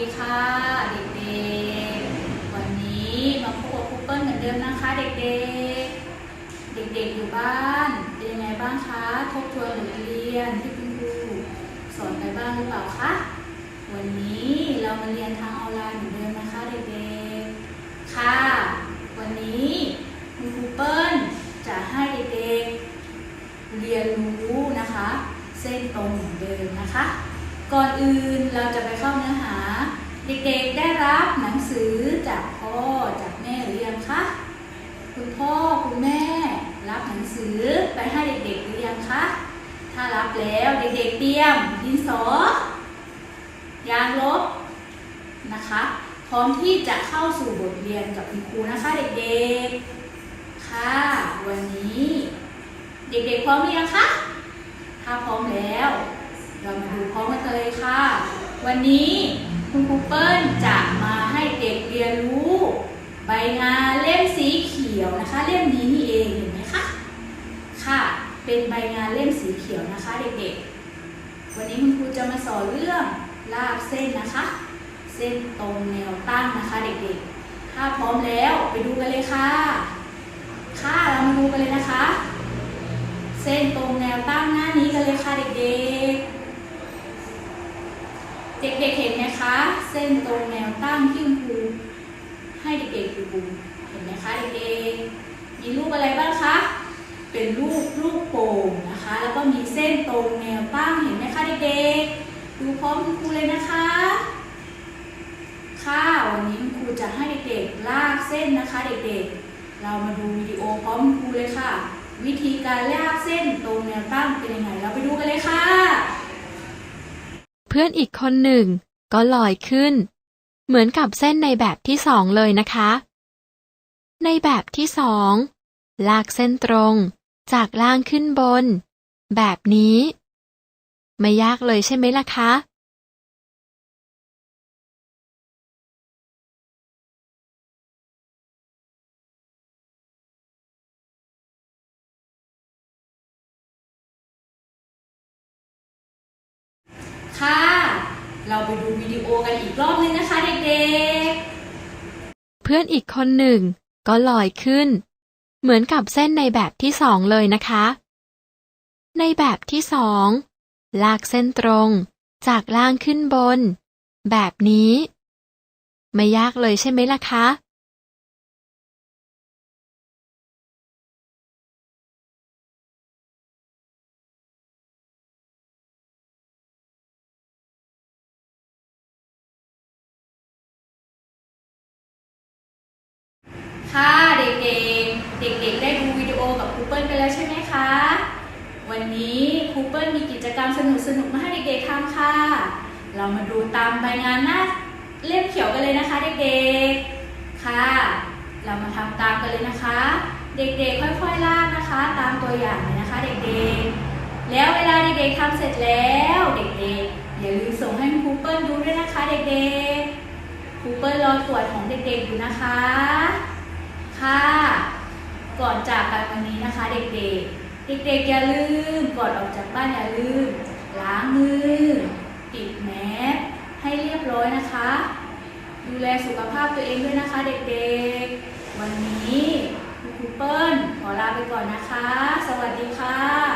ดีค่ะเด็กๆ วันนี้มาพบกับครูเปิ้ลเหมือนเดิมนะคะเด็กๆ เด็กๆอยู่บ้านเป็นยังไงบ้างคะทบทวนบทเรียนที่คุณครูสอนไปบ้างหรือเปล่าคะวันนี้เรามาเรียนทางออนไลน์เหมือนเดิมนะคะเด็กๆ ค่ะ วันนี้คุณครูเปิ้ลจะให้เด็กๆ เรียนรู้นะคะ เส้นตรงเหมือนเดิมนะคะ ก่อนอื่นเราจะไปเข้าเนื้อหา เด็กๆได้รับหนังสือจากพ่อจากแม่หรือยังคะคุณพ่อคุณแม่รับหนังสือไปให้เด็กๆหรือยังคะถ้ารับแล้วเด็กๆเตรียมดินสอยางลบนะคะ พร้อมที่จะเข้าสู่บทเรียนกับคุณครูนะคะเด็กๆค่ะวันนี้ เด็กๆพร้อมหรือยังคะถ้าพร้อมแล้ว เรามาดูพร้อมกันเลยค่ะ วันนี้คุณครูเปิ้ลจะมาให้เด็กเรียนรู้ ใบงาเล่มสีเขียวนะคะ เล่มนี้นี่เองเห็นไหมคะค่ะ เป็นใบงาเล่มสีเขียวนะคะเด็กๆ วันนี้คุณครูจะมาสอนเรื่องลากเส้นนะคะ เส้นตรงแนวตั้งนะคะเด็กๆ ถ้าพร้อมแล้วไปดูกันเลยค่ะ ค่ะเรามาดูกันเลยนะคะ เส้นตรงแนวตั้งหน้านี้กันเลยค่ะเด็กๆ เด็กๆเห็นไหมคะ เส้นตรงแนวตั้งที่คุณครูให้เด็กๆดูเห็นไหมคะเด็กๆมีรูปอะไรบ้างคะเป็นรูปลูกโป่งนะคะ แล้วก็มีเส้นตรงแนวตั้งเห็นไหมคะเด็กๆดูพร้อมคุณครูเลยนะคะค่ะวันนี้คุณครูจะให้เด็กๆลากเส้นนะคะ เด็กๆ เรามาดูวิดีโอพร้อมคุณครูเลยค่ะ วิธีการลากเส้นตรงแนวตั้งเป็นยังไงเราไปดูกันเลยค่ะ เพื่อนอีกคนหนึ่ง ก็ลอยขึ้น เหมือนกับเส้นในแบบที่สองเลยนะคะ ในแบบที่สอง ลากเส้นตรง จากล่างขึ้นบน แบบนี้ ไม่ยากเลยใช่ไหมล่ะคะ เราไปดูวิดีโอกันอีกรอบนึงนะคะเด็กเพื่อนอีกคนหนึ่ง ก็ลอยขึ้น เหมือนกับเส้นในแบบที่สองเลยนะคะ ในแบบที่สอง ลากเส้นตรง จากล่างขึ้นบน แบบนี้ ไม่ยากเลยใช่ไหมล่ะคะ ค่ะ เด็กๆ เด็กๆ ได้ดูวิดีโอกับครูเปิ้ลไปแล้วใช่ไหมคะ วันนี้ครูเปิ้ลมีกิจกรรมสนุกๆมาให้เด็กๆทำค่ะ เรามาดูตามใบงานหน้าเล่มเขียวกันเลยนะคะ เด็กๆ ค่ะ เรามาทำตามกันเลยนะคะ เด็กๆ ค่อยๆ ลากนะคะ ตามตัวอย่างเลยนะคะ เด็กๆ แล้วเวลาเด็กๆทำเสร็จแล้วเด็กๆ อย่าลืมส่งให้ครูเปิ้ลดูด้วยนะคะ เด็กๆ ครูเปิ้ลรอตรวจของเด็กๆ อยู่นะคะ ค่ะ ก่อนจากกันวันนี้นะคะ เด็กๆ เด็กๆอย่าลืมก่อนออกจากบ้านอย่าลืมล้างมือปิดแมสให้เรียบร้อยนะคะ ดูแลสุขภาพตัวเองด้วยนะคะ เด็กๆ วันนี้ครูเปิ้ลขอลาไปก่อนนะคะ สวัสดีค่ะ